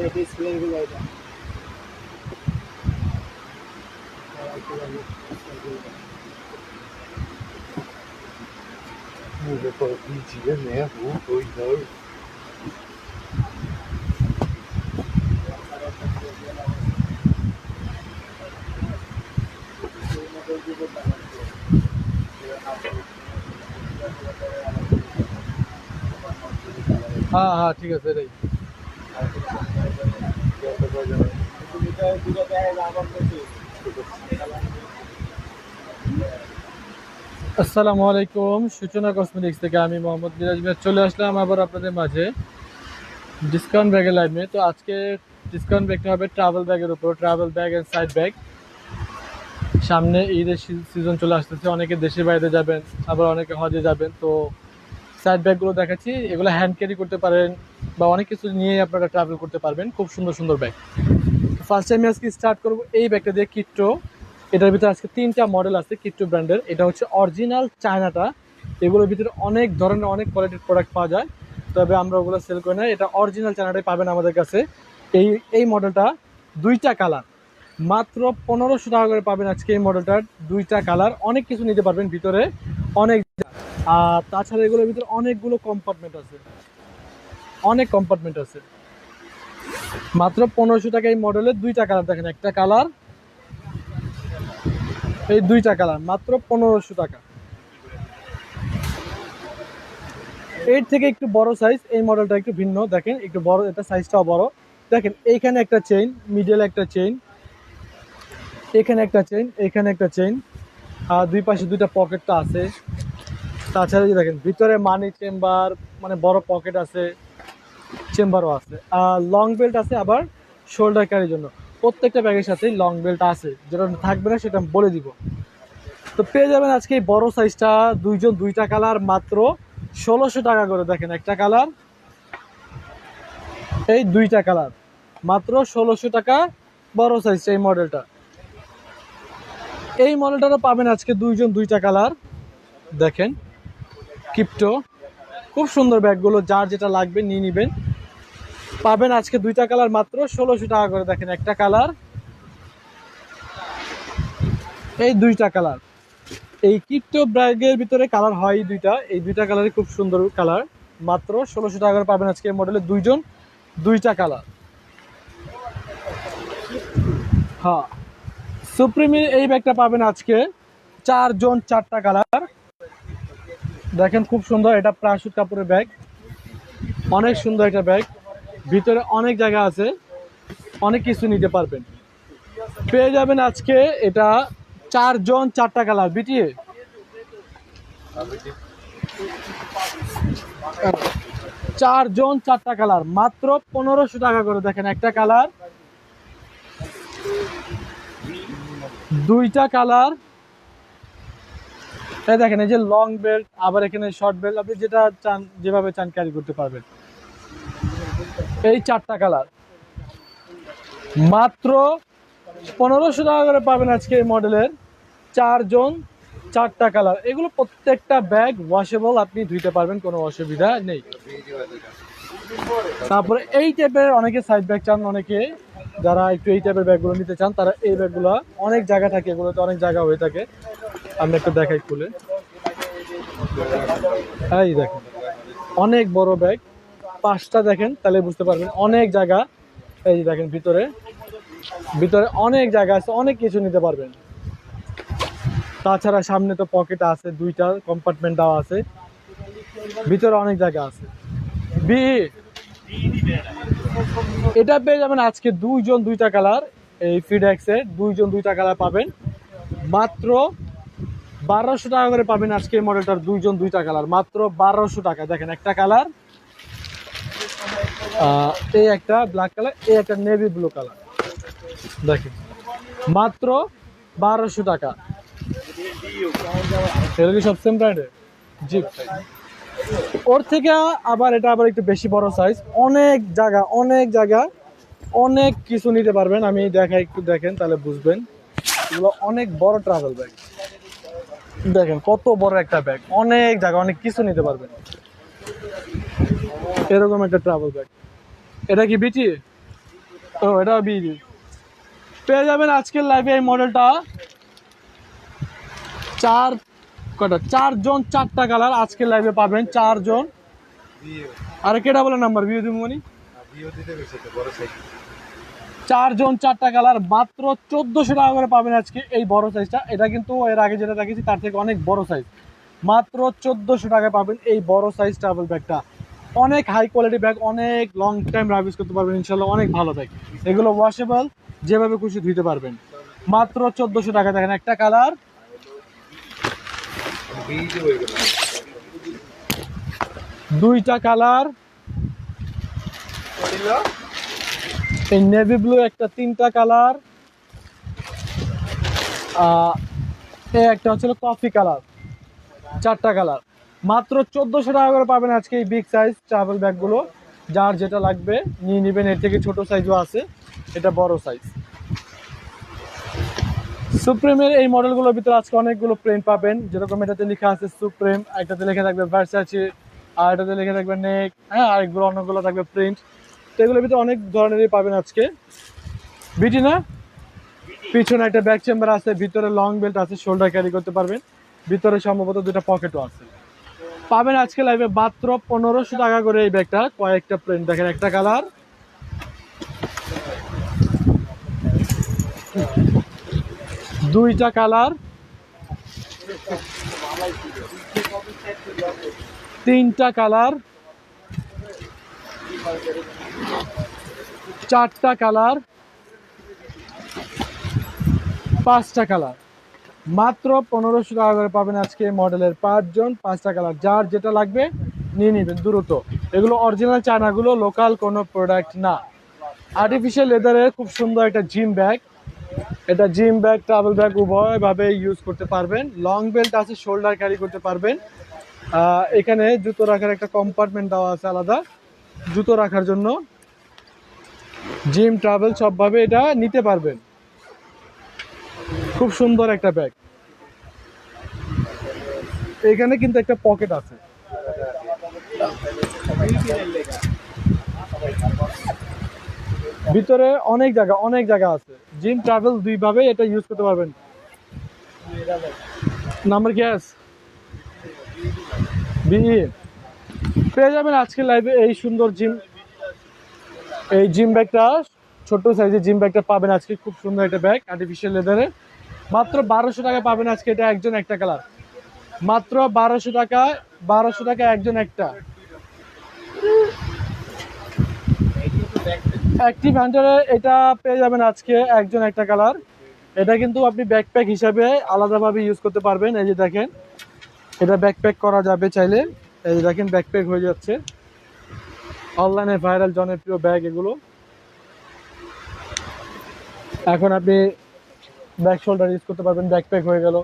that is playing right now. Mulher para pedir, né? Um, dois, dois. हाँ ah ठीक है sir আসসালামু আলাইকুম। সূচনা কসমেটিক্স থেকে আমি মোহাম্মদ মিরাজ মিরাজ চলে আসলাম আবার আপনাদের মাঝে। ডিসকাউন্ট ব্যাগের লাইভে তো আজকে ডিসকাউন্ট ব্যাগটা হবে ট্রাভেল ব্যাগের উপর। Travel bag and side bag সামনে ঈদের সিজন চলে আসতেছে। অনেকে দেশের বাইরে যাবেন, আবার অনেকে হজে যাবেন। তো সাইড ব্যাগগুলো দেখাচ্ছি। এগুলো হ্যান্ড ক্যারি করতে পারেন। বা অনেক কিছু নিয়ে আপনারা ট্রাভেল করতে পারবেন। খুব সুন্দর সুন্দর ব্যাগ ফার্স্ট টাইম আজকে স্টার্ট করব এই ব্যাগটা দিয়ে কিট্টো এটার ভিতরে আজকে তিনটা মডেল আছে কিট্টো ব্র্যান্ডের এটা হচ্ছে অরিজিনাল চায়নাটা এগুলোর ভিতরে অনেক ধরনের, অনেক কোয়ালিটির প্রোডাক্ট পাওয়া যায়। তবে আমরা ওগুলো সেল করি না। এটা অরিজিনাল চায়নাটাই পাবেন আমাদের কাছে। এই এই মডেলটা দুইটা কালার মাত্র পনেরোশো টাকা করে পাবেন আজকে এই মডেলটার দুইটা কালার অনেক কিছু নিতে পারবেন ভিতরে। অনেক আর তাছাড়া এগুলোর ভিতরে অনেকগুলো কম্পার্টমেন্ট আছে। অনেক কম্পার্টমেন্ট আছে। মাত্র পনেরোশো টাকা এই মডেলের দুইটা কালার দেখেন, একটা কালার এই দুইটা কালার মাত্র পনেরোশো টাকা। এর থেকে একটু বড় সাইজ এই মডেলটা একটু ভিন্ন, দেখেন, একটু বড়, এটা সাইজটাও বড়। দেখেন, এইখানে একটা চেইন মিডল একটা চেইন এখানে একটা চেইন এখানে একটা চেইন আর দুই পাশে দুইটা পকেটটা আছে। তাছাড়া দেখেন, ভিতরে মানি চেম্বার মানে বড় পকেট আছে। চেম্বারও আছে। আর লং বেল্ট আছে আবার শোল্ডার ক্যারির জন্য। প্রত্যেকটা ব্যাগের সাথে লং বেল্ট আছে। যেটা থাকবে না, সেটা বলে দিব। তো পেয়ে যাবেন আজকে এই বড় সাইজটা দুইজন দুইটা কালার মাত্র ষোলোশো টাকা করে দেখেন একটা কালার এই দুইটা কালার মাত্র ষোলোশো টাকা বড় সাইজ এই মডেলটা এই মডেলটারও পাবেন আজকে দুইজন দুইটা কালার দেখেন কিপটো খুব সুন্দর ব্যাগগুলো যার যেটা লাগবে নিয়ে নেবেন। পাবেন আজকে দুইটা কালার মাত্র, ষোলোশো টাকা করে দেখেন একটা কালার। এই দুইটা কালার। এই কিপটো ব্যাগের ভিতরে কালার হয় দুইটা। এই দুইটা কালারই খুব সুন্দর কালার। মাত্র ষোলোশো টাকা করে পাবেন আজকে এই মডেলের দুইজন। দুইটা কালার। হ্যাঁ। সুপ্রিমের এই ব্যাগটা পাবেন আজকে। চারজন চারটা কালার। দেখেন খুব সুন্দর, এটা প্রাসুত কাপড়ের ব্যাগ। অনেক সুন্দর একটা ব্যাগ। ভিতরে অনেক জায়গা আছে, অনেক কিছু নিতে পারবেন। পেয়ে যাবেন আজকে এটা চারজন চারটা কালার বিটিয়ে চারজন চারটা কালার মাত্র পনেরোশো টাকা করে দেখেন একটা কালার। দুইটা কালার। দেখেন, এই যে লং বেল্ট আবার এখানে শর্ট বেল্ট আপনি যেটা চান, যেভাবে চান ক্যারি করতে পারবেন। এই চারটা কালার। মাত্র পনেরোশো টাকা করে পাবেন আজকে এই মডেলের চারজন চারটা কালার। এগুলো প্রত্যেকটা ব্যাগ ওয়াশেবল আপনি ধুইতে পারবেন, কোনো অসুবিধা নেই। তারপরে এই টাইপের অনেকে সাইড ব্যাগ চান, অনেকে যারা একটু এই টাইপের ব্যাগগুলো নিতে চান, তারা এই ব্যাগগুলো অনেক জায়গা থাকে, এগুলোতে অনেক জায়গা হয়ে থাকে। আমি একটু দেখাই খুলে। এই দেখেন, অনেক বড় ব্যাগ। পাঁচটা দেখেন, তাহলে বুঝতে পারবেন অনেক জায়গা। এই যে দেখেন ভিতরে। ভিতরে অনেক জায়গা আছে, অনেক কিছু নিতে পারবেন। তাছাড়া সামনে তো পকেট আছে, দুইটা কম্পার্টমেন্ট দেওয়া আছে। ভিতরে অনেক জায়গা আছে। বি, এটা পেয়ে যাবেন আজকে দুইজন দুইটা কালার। এই ফিডেক্সের দুইজন দুইটা কালার পাবেন। মাত্র বারোশো টাকা করে পাবেন আজকে মডেলটার দুইজন দুইটা কালার। মাত্র বারোশো টাকা দেখেন একটা কালার এই একটা ব্ল্যাক কালার এই একটা নেভি ব্লু কালার দেখেন, মাত্র বারোশো টাকা। সব সেম ব্র্যান্ডের জি। ওর থেকে আবার এটা আবার একটু বেশি বড় সাইজ অনেক জায়গা অনেক জায়গা, অনেক কিছু নিতে পারবেন। আমি দেখাই একটু দেখেন, তাহলে বুঝবেন। এগুলো অনেক বড় ট্রাভেল ব্যাগ দেখেন, কত বড় একটা ব্যাগ অনেক জায়গা, অনেক কিছু নিতে পারবেন। এরকম একটা ট্রাভেল ব্যাগ এটা কি বিটি ও এটা বি পেয়ে যাবেন আজকের লাইভে এই মডেলটা চার কটা চারজন চারটা কালার আজকের লাইভে পাবেন, চারজন। আর কেটা বলে নাম্বার বিয়ে দিমনি সাইকেল চারজন চারটা কালার মাত্র চোদ্দশো টাকা করে পাবেন আজকে এই বড় সাইজটা এটা কিন্তু এর আগে যেটা দেখেছি তার থেকে অনেক বড় সাইজ মাত্র চোদ্দশো টাকায় পাবেন এই বড় সাইজ ট্রাভেল ব্যাগটা অনেক হাই কোয়ালিটি ব্যাগ অনেক লং টাইম রাইভ করতে পারবেন ইনশাল্লাহ অনেক ভালো ব্যাগ এগুলো ওয়াশেবল যেভাবে খুশি ধুইতে পারবেন। মাত্র চোদ্দশো টাকা দেখেন একটা কালার দুইটা কালার এই নেভি ব্লু একটা, তিনটা কালার একটা হচ্ছিল কফি কালার চারটা কালার মাত্র চোদ্দোশো টাকা করে পাবেন আজকে এই বিগ সাইজ ট্রাভেল ব্যাগগুলো যার যেটা লাগবে, নিয়ে নেবেন। এর থেকে ছোট সাইজও আছে। এটা বড় সাইজ সুপ্রিমের এই মডেলগুলোর ভিতরে আজকে অনেকগুলো প্রিন্ট পাবেন। যেরকম এটাতে লেখা আছে সুপ্রিম, একটাতে লেখা থাকবে ভার্সাচি আর এটাতে লেখা থাকবে নেক হ্যাঁ আরেকগুলো অনেকগুলো থাকবে প্রিন্ট তো এগুলোর ভিতরে অনেক ধরনেরই পাবেন আজকে। বিটি না? পিছনে একটা ব্যাক চেম্বার আছে, ভিতরে লং বেল্ট আছে শোল্ডার ক্যারি করতে পারবেন। ভিতরে সম্ভবত দুটো পকেটও আছে। পাবেন আজকে লাইভে মাত্র পনেরোশো টাকা করে এই ব্যাগটা। কয়েকটা প্রিন্ট দেখেন একটা কালার দুইটা কালার তিনটা কালার চারটা কালার পাঁচটা কালার মাত্র পনেরোশো টাকা করে পাবেন আজকে মডেলের পাঁচজন, পাঁচটা কালার, যার যেটা লাগবে নিয়ে নেবেন দ্রুত। এগুলো অরিজিনাল চায়নাগুলো লোকাল কোনো প্রোডাক্ট না। আর্টিফিশিয়াল লেদারের খুব সুন্দর একটা জিম ব্যাগ এটা জিম ব্যাগ ট্রাভেল ব্যাগ উভয়ভাবে ইউজ করতে পারবেন। লং বেল্ট আছে শোল্ডার ক্যারি করতে পারবেন। এখানে জুতো রাখার একটা কম্পার্টমেন্ট দেওয়া আছে আলাদা। জুতো রাখার জন্য। জিম ট্রাভেল সবভাবে এটা নিতে পারবেন। খুব সুন্দর একটা ব্যাগ এখানে কিন্তু একটা পকেট আছে। ভিতরে অনেক জায়গা অনেক জায়গা আছে। জিম ট্রাভেল দুইভাবে এটা ইউজ করতে পারবেন। নাম্বার গ্যাস বিই পেয়ে যাবেন আজকে লাইভে এই সুন্দর জিম এই জিম ব্যাগটা ছোট সাইজের জিম ব্যাগটা পাবেন আজকে। খুব সুন্দর একটা ব্যাগ আর্টিফিশিয়াল লেদারে মাত্র বারোশো টাকা পাবেন আজকে এটা একজন একটা কালার। মাত্র বারোশো টাকা বারোশো টাকা একজন একটা। অ্যাক্টিভ হ্যান্ডারে এটা পেয়ে যাবেন আজকে একজন একটা কালার। এটা কিন্তু আপনি ব্যাকপ্যাক হিসাবে আলাদাভাবে ইউজ করতে পারবেন। এই যে দেখেন, এটা ব্যাকপ্যাক করা যাবে চাইলে। এই যে দেখেন ব্যাকপ্যাক হয়ে যাচ্ছে। অনলাইনে ভাইরাল জনপ্রিয় ব্যাগ এগুলো। এখন আপনি ব্যাক শোল্ডার ইউজ করতে পারবেন ব্যাকপ্যাক হয়ে গেল।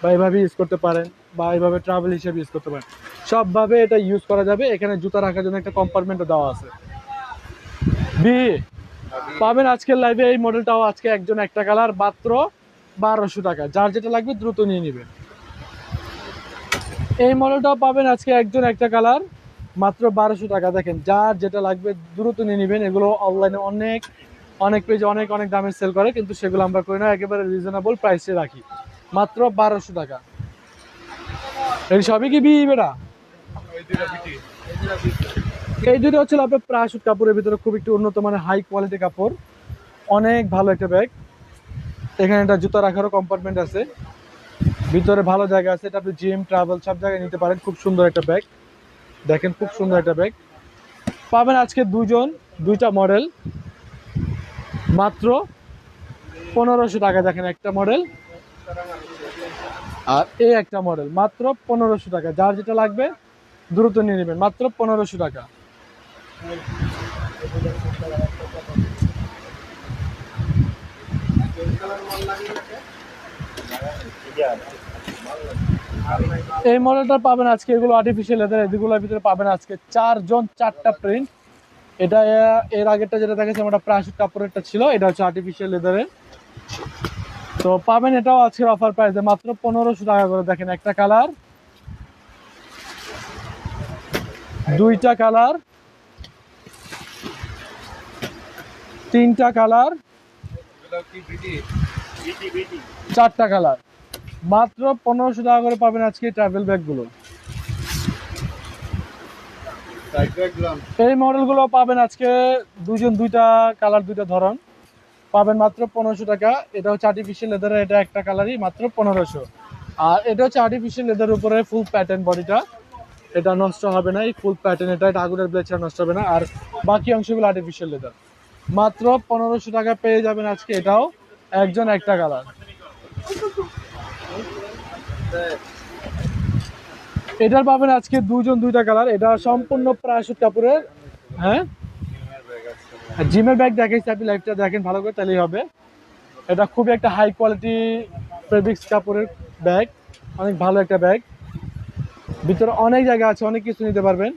বা এইভাবে ইউজ করতে পারেন, বা এইভাবে ট্রাভেল হিসেবে ইউজ করতে পারেন। সবভাবে এটা ইউজ করা যাবে, এখানে জুতা রাখার জন্য একটা কম্পার্টমেন্টও দেওয়া আছে। বি, পাবেন আজকের লাইভে এই মডেলটাও আজকে একজন একটা কালার মাত্র বারোশো টাকা। যার যেটা লাগবে দ্রুত নিয়ে নেবেন। এই মডেলটাও পাবেন আজকে একজন একটা কালার মাত্র বারোশো টাকা। দেখেন, যার যেটা লাগবে দ্রুত নিয়ে নেবেন। এগুলো অনলাইনে অনেক অনেক পেজে অনেক অনেক দামে সেল করে, কিন্তু সেগুলো আমরা করি না, একেবারে রিজনেবল প্রাইসে রাখি। মাত্র বারোশো টাকা। এই সবই কি বিয়ে, বেটা? এই দুটো হচ্ছে আপনার প্রাশুট কাপড়ের ভিতরে খুব একটু উন্নত মানের হাই কোয়ালিটি কাপড়। অনেক ভালো একটা ব্যাগ এখানে একটা জুতা রাখারও কম্পার্টমেন্ট আছে। ভিতরে ভালো জায়গা আছে, এটা আপনি জিম ট্রাভেল সব জায়গায় নিতে পারেন। খুব সুন্দর একটা ব্যাগ দেখেন, খুব সুন্দর একটা ব্যাগ পাবেন আজকে দুজন দুইটা মডেল মাত্র পনেরোশো টাকা দেখেন একটা মডেল আর এই একটা মডেল মাত্র পনেরোশো টাকা। যার যেটা লাগবে, দ্রুত নিয়ে নেবেন। মাত্র পনেরোশো টাকা। এই মডেলটা পাবেন আজকে এগুলো আর্টিফিশিয়াল লেদার এগুলোর ভিতরে পাবেন আজকে চারজন, চারটা প্রিন্ট এটা, এর আগেরটা যেটা দেখেছি, আমরা প্রাশুট কাপড়েরটা ছিল, এটা হচ্ছে আর্টিফিশিয়াল লেদারের তো পাবেন এটাও আজকের অফার প্রাইসে মাত্র পনেরোশো টাকা করে। দেখেন, একটা কালার দুইটা কালার তিনটা কালার চারটা কালার মাত্র পনেরোশো টাকা করে পাবেন আজকে ট্রাভেল ব্যাগগুলো এই মডেলগুলো পাবেন আজকে দুজন দুইটা কালার দুইটা ধরন। পাবেন মাত্র পনেরোশো টাকা। এটা হচ্ছে আর্টিফিশিয়াল লেদারের এটা একটা কালারই মাত্র পনেরোশো। আর এটা হচ্ছে আর্টিফিশিয়াল লেদার উপরে ফুল প্যাটার্ন বডিটা এটা নষ্ট হবে না এই ফুল প্যাটার্ন এটা এটা আগুনের ব্লেড ছাড়া নষ্ট হবে না। আর বাকি অংশগুলো আর্টিফিশিয়াল লেদার মাত্র পনেরোশো টাকা পেয়ে যাবেন আজকে এটাও। একজন একটা কালার। এটার পাবেন আজকে দুজন দুইটা কালার। এটা সম্পূর্ণ প্রায়শুট কাপড়ের হ্যাঁ? জিমের ব্যাগ দেখাইছি আপনি লাইভটা দেখেন ভালো করে, তাহলেই হবে। এটা খুবই একটা হাই কোয়ালিটি ফেব্রিক্স কাপড়ের ব্যাগ অনেক ভালো একটা ব্যাগ ভিতরে অনেক জায়গা আছে, অনেক কিছু নিতে পারবেন।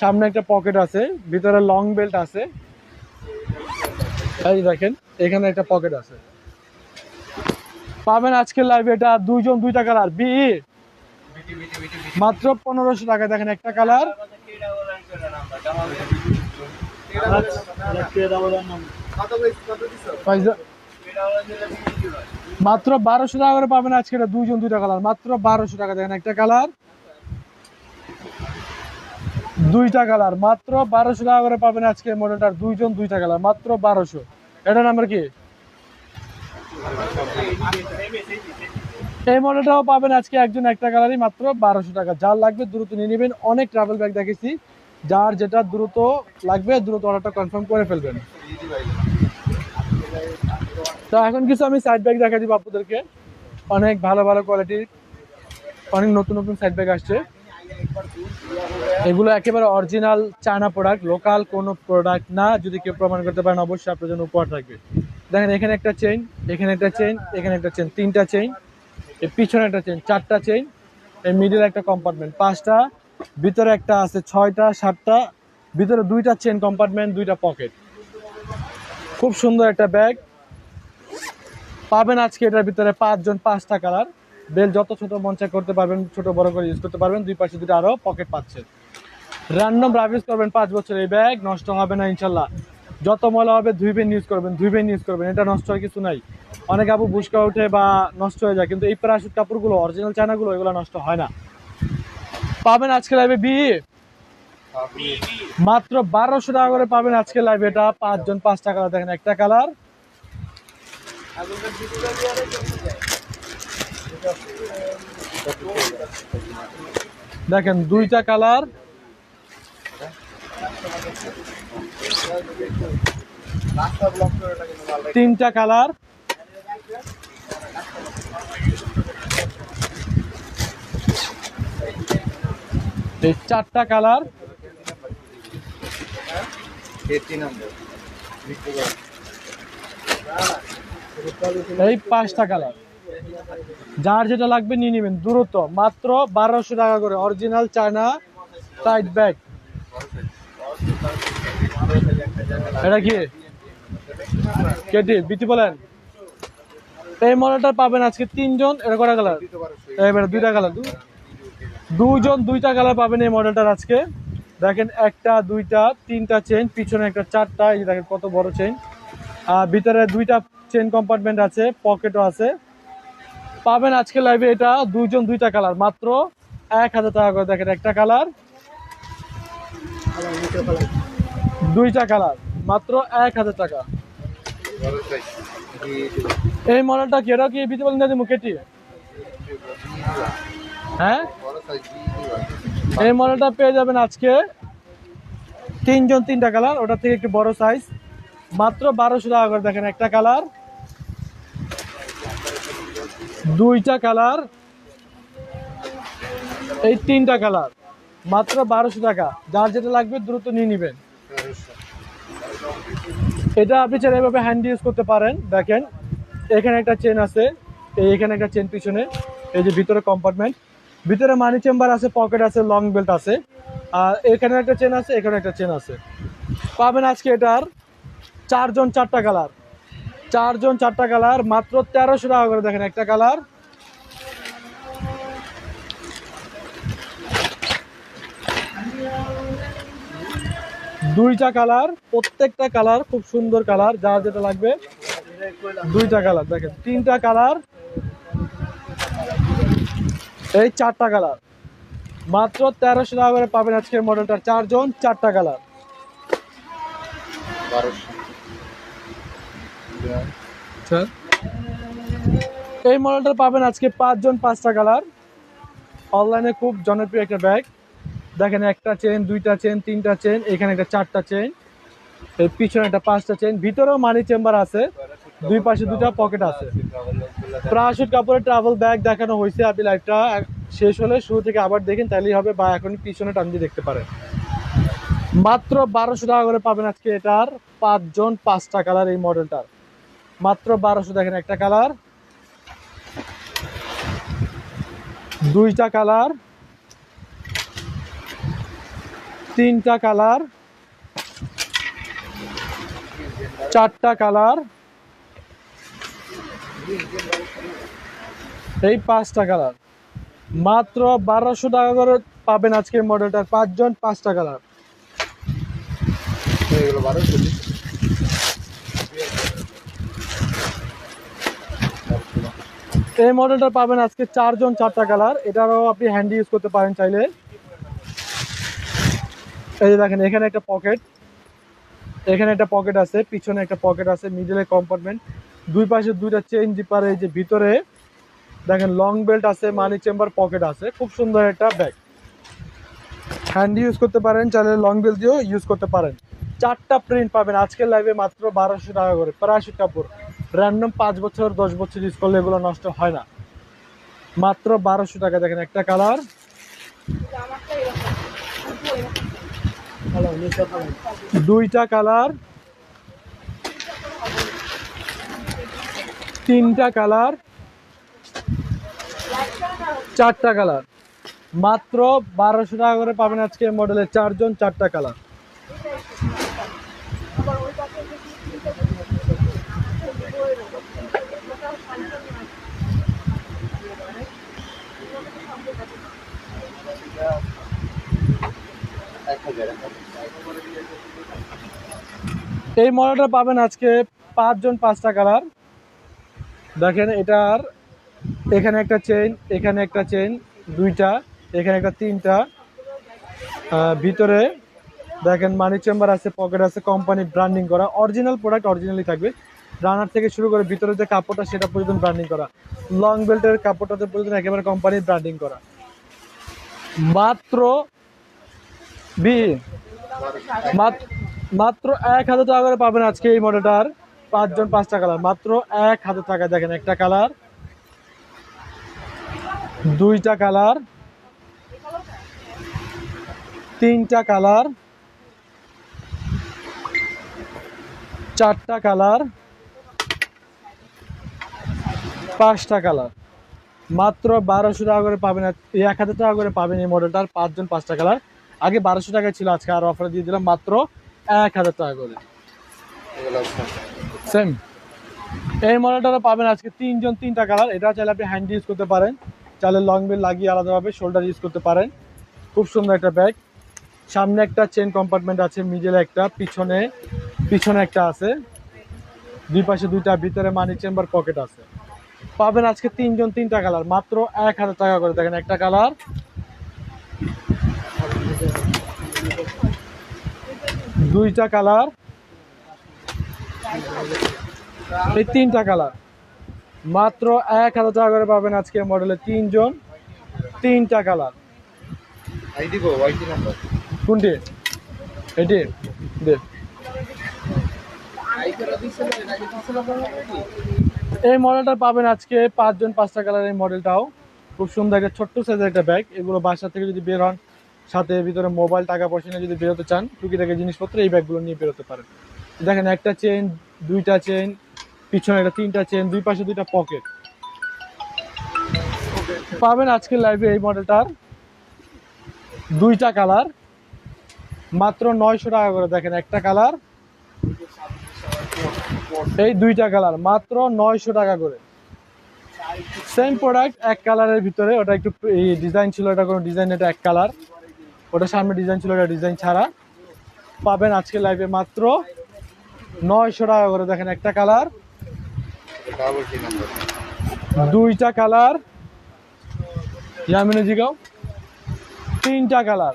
সামনে একটা পকেট আছে, ভিতরে লং বেল্ট আছে। এই দেখেন, এখানে একটা পকেট আছে। পাবেন আজকের লাইভে এটা দুইজন দুইটা কালার বি মাত্র পনেরোশো টাকা। দেখেন একটা কালার। মাত্র বারোশো টাকা করে পাবেন আজকে দুইজন, দুইটা কালার। মাত্র বারোশো টাকা, দেখেন একটা কালার। দুইটা কালার। মাত্র বারোশো টাকা করে পাবেন আজকে মডেলটার দুইজন, দুইটা কালার। মাত্র বারোশো। এটা নাম্বার কি? এই মডেলটাও পাবেন আজকে একজন একটা কালারই মাত্র বারোশো টাকা। যার লাগবে দ্রুত নিয়ে নেবেন। অনেক ট্রাভেল ব্যাগ দেখেছি। যার যেটা দ্রুত লাগবে, দ্রুত অর্ডারটা কনফার্ম করে ফেলবেন। তো এখন কিছু আমি সাইড ব্যাগ দেখা দিব আপনাদেরকে। অনেক ভালো ভালো কোয়ালিটির অনেক নতুন নতুন সাইড ব্যাগ আসছে। এগুলো একেবারে অরিজিনাল চায়না প্রোডাক্ট লোকাল কোনো প্রোডাক্ট না। যদি কেউ প্রমাণ করতে পারেন, অবশ্যই আপনার জন্য উপহার থাকবে। দেখেন, এখানে একটা চেইন এখানে একটা চেইন এখানে একটা চেইন তিনটা চেইন এর পিছনে একটা চেইন চারটা চেইন এই মিডিল একটা কম্পার্টমেন্ট পাঁচটা, ভিতরে একটা আছে ছয়টা, সাতটা, ভিতরে দুইটা চেইন কম্পার্টমেন্ট দুইটা পকেট খুব সুন্দর একটা ব্যাগ পাবেন আজকে এটার ভিতরে পাঁচজন, পাঁচটা কালার বেল যত ছোট মঞ্চে করতে পারবেন, ছোট বড় করে ইউজ করতে পারবেন। দুই পাশে দুটো আরও পকেট পাচ্ছেন। র্যান্ডম রাভিস করবেন পাঁচ বছর এই ব্যাগ নষ্ট হবে না, ইনশাল্লাহ। যত ময়লা হবে ধুইবেন ইউজ করবেন ধুইবেন ইউজ করবেন, এটা নষ্ট হয় কিছু নাই। অনেক আপু বুসকা ওঠে বা নষ্ট হয়ে যায়, কিন্তু এই প্রাশুট কাপড়গুলো অরিজিনাল চায়নাগুলো, এগুলো নষ্ট হয় না। পাবেন আজকে লাইভে বি মাত্র বারোশো টাকা করে পাবেন আজকে লাইভে এটা। পাঁচজন পাঁচটা কালার দেখেন একটা কালার দেখেন দুইটা কালার তিনটা কালার। এই চারটা কালার। এই পাঁচটা কালার। যার যেটা লাগবে নিয়ে নেবেন। দূরত্ব মাত্র বারোশো টাকা করে। অরিজিনাল চায়না টাইট ব্যাগ এটা কি? কেটি বিটি বলেন। এই মডেলটা পাবেন আজকে তিনজন, এটা কটা কালার দুইটা কালার দুজন দুইটা কালার পাবেন এই মডেলটার আজকে। দেখেন একটা, দুইটা, তিনটা চেন পিছনে একটা চারটা, এই দেখেন কত বড় চেন আর ভিতরে দুইটা চেন কম্পার্টমেন্ট আছে পকেটও আছে। পাবেন আজকে লাইভে এটা, দুইজন, দুইটা কালার মাত্র এক হাজার টাকা করে দেখেন একটা কালার দুইটা কালার, মাত্র এক হাজার টাকা। এই মডেলটা কি এটা কি বিতে বলেন দাদি মুখেটি? হ্যাঁ? এই মডেলটা পেয়ে যাবেন আজকে। তিনজন তিনটা কালার, ওটা থেকে একটু বড় সাইজ মাত্র বারোশো টাকা করে দেখেন একটা কালার। দুইটা কালার। এই তিনটা কালার, মাত্র বারোশো টাকা। যার যেটা লাগবে দ্রুত নিয়ে নেবেন। এটা আপনি চাইলে এভাবে হ্যান্ড ইউজ করতে পারেন। দেখেন, এখানে একটা চেন আছে এখানে একটা চেন পিছনে, এই যে ভিতরে কম্পার্টমেন্ট ভিতরে মানি চেম্বার আছে পকেট আছে লং বেল্ট আছে। আর এখানে একটা চেন আছে, এখানে একটা চেন আছে। পাবেন আজকে এটার চারজন চারটা কালার চারজন চারটা কালার মাত্র তেরোশো টাকা করে দেখেন একটা কালার দুইটা কালার, প্রত্যেকটা কালার খুব সুন্দর কালার যার যেটা লাগবে। দুইটা কালার, দেখেন, তিনটা কালার। এই চারটা কালার। মাত্র তেরোশো টাকা করে পাবেন আজকের মডেলটা চারজন, চারটা কালার। এই মডেলটা পাবেন আজকে পাঁচজন, পাঁচটা কালার। অনলাইনে খুব জনপ্রিয় একটা ব্যাগ। দেখেন একটা চেন দুইটা চেন তিনটা চেন এখানে একটা চারটা চেন এই পিছনে একটা পাঁচটা চেন ভিতরেও মানি চেম্বার আছে, দুই পাশে দুটা পকেট আছে। প্রাশুট কাপড়ের ট্রাভেল ব্যাগ দেখানো হয়েছে আপনি লাইভটা শেষ হলে শুরু থেকে আবার দেখেন তাহলেই হবে বা এখন পিছনে টান দিয়ে দেখতে পারেন। মাত্র বারোশো টাকা করে পাবেন আজকে এটার পাঁচজন পাঁচটা কালার এই মডেলটার মাত্র বারোশো দেখেন একটা কালার দুইটা কালার তিনটা কালার, চারটা কালার, এই পাঁচটা কালার। মাত্র বারোশো টাকা করে পাবেন আজকের মডেলটার পাঁচজন পাঁচটা কালার। এই মডেলটা পাবেন আজকে চারজন চারটা কালার, এটারও আপনি হ্যান্ড ইউজ করতে পারেন চাইলে। এই যে দেখেন, এখানে একটা পকেট এখানে একটা পকেট আছে, পিছনে একটা পকেট আছে মিডলে কম্পার্টমেন্ট দুই পাশে দুইটা চেইন জিপার এই যে ভিতরে, দেখেন লং বেল্ট আছে মানি চেম্বার পকেট আছে, খুব সুন্দর একটা ব্যাগ হ্যান্ড ইউজ করতে পারেন, চাইলে লং বেল্ট দিয়েও ইউজ করতে পারেন। চারটা প্রিন্ট পাবেন, আজকের লাইভে মাত্র বারোশো টাকা করে প্রায়শিট কাপড় র্যান্ডম পাঁচ বছর, দশ বছর ইউজ করলে এগুলো নষ্ট হয় না। মাত্র বারোশো টাকা, দেখেন, একটা কালার দুইটা কালার, তিনটা কালার, চারটা কালার। মাত্র বারোশো টাকা করে পাবেন আজকে মডেলের চারজন চারটা কালার। এই মডেলটা পাবেন আজকে পাঁচজন পাঁচটা কালার। দেখেন এটার এখানে একটা চেইন এখানে একটা চেইন দুইটা, এখানে একটা তিনটা। ভিতরে দেখেন মানি চেম্বার আছে পকেট আছে কোম্পানি ব্র্যান্ডিং করা। অরিজিনাল প্রোডাক্ট অরিজিনালি থাকবে। রানার থেকে শুরু করে ভিতরে যে কাপড়টা, সেটা পর্যন্ত ব্র্যান্ডিং করা। লং বেল্টের কাপড়টাতে পর্যন্ত একেবারে কোম্পানির ব্র্যান্ডিং করা। মাত্র বি মাত্র এক হাজার টাকা করে পাবেন আজকে এই মডেলটার পাঁচজন, পাঁচটা কালার। মাত্র এক হাজার টাকা দেখেন একটা কালার, দুইটা কালার, তিনটা কালার, চারটা কালার, পাঁচটা কালার। মাত্র বারোশো টাকা করে পাবেন এক হাজার টাকা করে পাবেন এই মডেলটার পাঁচজন, পাঁচটা কালার। আগে বারোশো টাকা ছিল, আজকে আর অফার দিয়ে দিলাম মাত্র এক হাজার টাকা করে। সেম এই মডেলটা পাবেন আজকে তিনজন, তিনটা কালার এটা চাইলে আপনি হ্যান্ড ইউজ করতে পারেন। চাইলে লং বেল লাগিয়ে আলাদাভাবে শোল্ডার ইউজ করতে পারেন। খুব সুন্দর একটা ব্যাগ সামনে একটা চেন কম্পার্টমেন্ট আছে মিডলে একটা, পিছনে পিছনে একটা আছে। দুই পাশে দুইটা, ভিতরে মানি চেম্বার পকেট আছে। পাবেন আজকে তিনজন, তিনটা কালার মাত্র এক হাজার টাকা করে দেখেন একটা কালার দুইটা কালার। এই তিনটা কালার। মাত্র এক হাজার টাকা করে পাবেন আজকে মডেলে তিনজন। তিনটা কালার। কোনটি? এটি। এই মডেলটা পাবেন আজকে পাঁচজন পাঁচটা কালার এই মডেলটাও খুব সুন্দর একটা ছোট্ট সাইজের একটা ব্যাগ এগুলো বাসা থেকে যদি বের হন সাথে ভিতরে মোবাইল, টাকা পয়সা নিয়ে যদি বেরোতে চান, টুকিটাকি জিনিসপত্র এই ব্যাগগুলো নিয়ে বেরোতে পারেন। দেখেন, একটা চেন দুইটা চেন পিছনে একটা তিনটা চেন দুই পাশে দুইটা পকেট পাবেন আজকের লাইভে এই মডেলটার দুইটা কালার মাত্র নয়শো টাকা করে। দেখেন, একটা কালার এই দুইটা কালার মাত্র নয়শো টাকা করে। সেম প্রোডাক্ট এক কালারের ভিতরে, ওটা একটু ডিজাইন ছিল এটা কোনো ডিজাইন এটা এক কালার ওটা সামনে ডিজাইন ছিল, ওটা ডিজাইন ছাড়া। পাবেন আজকে লাইভে মাত্র নয়শো টাকা করে, দেখেন একটা কালার দুইটা কালার ইয়ামিনে জিগাও। তিনটা কালার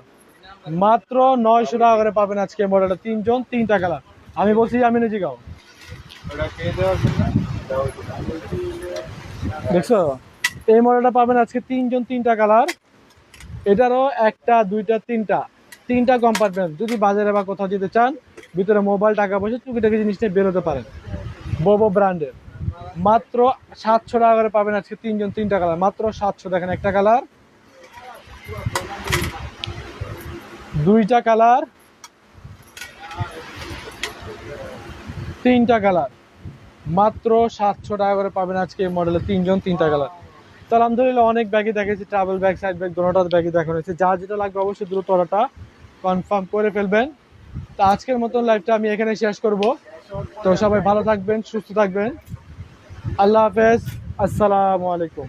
মাত্র নয়শো টাকা করে পাবেন আজকে মডেলটা তিনজন, তিনটা কালার আমি বলছি ইয়ামিনে জিগাও। দেখছ? এই মডেলটা পাবেন আজকে তিনজন, তিনটা কালার এটারও একটা, দুইটা, তিনটা। তিনটা কম্পার্টমেন্ট যদি বাজারে বা কোথাও যেতে চান, ভিতরে মোবাইল টাকা পয়সা, টুকিটাকি জিনিস নিয়ে বেরোতে পারেন। বোবো ব্র্যান্ডের মাত্র সাতশো টাকা করে পাবেন আজকে তিনজন, তিনটা কালার মাত্র সাতশো, দেখেন একটা কালার দুইটা কালার তিনটা কালার মাত্র সাতশো টাকা করে পাবেন আজকে এই মডেলে তিনজন, তিনটা কালার তো আলহামদুলিল্লাহ অনেক ব্যাগই দেখেছি ট্রাভেল ব্যাগ সাইড ব্যাগ দোনোটার ব্যাগই দেখানো হয়েছে। যা যেটা লাগবে অবশ্যই দ্রুত অর্ডারটা কনফার্ম করে ফেলবেন। তো আজকের মতন লাইভটা আমি এখানে শেষ করব। তো সবাই ভালো থাকবেন, সুস্থ থাকবেন। আল্লাহ হাফেজ, আসসালামু আলাইকুম।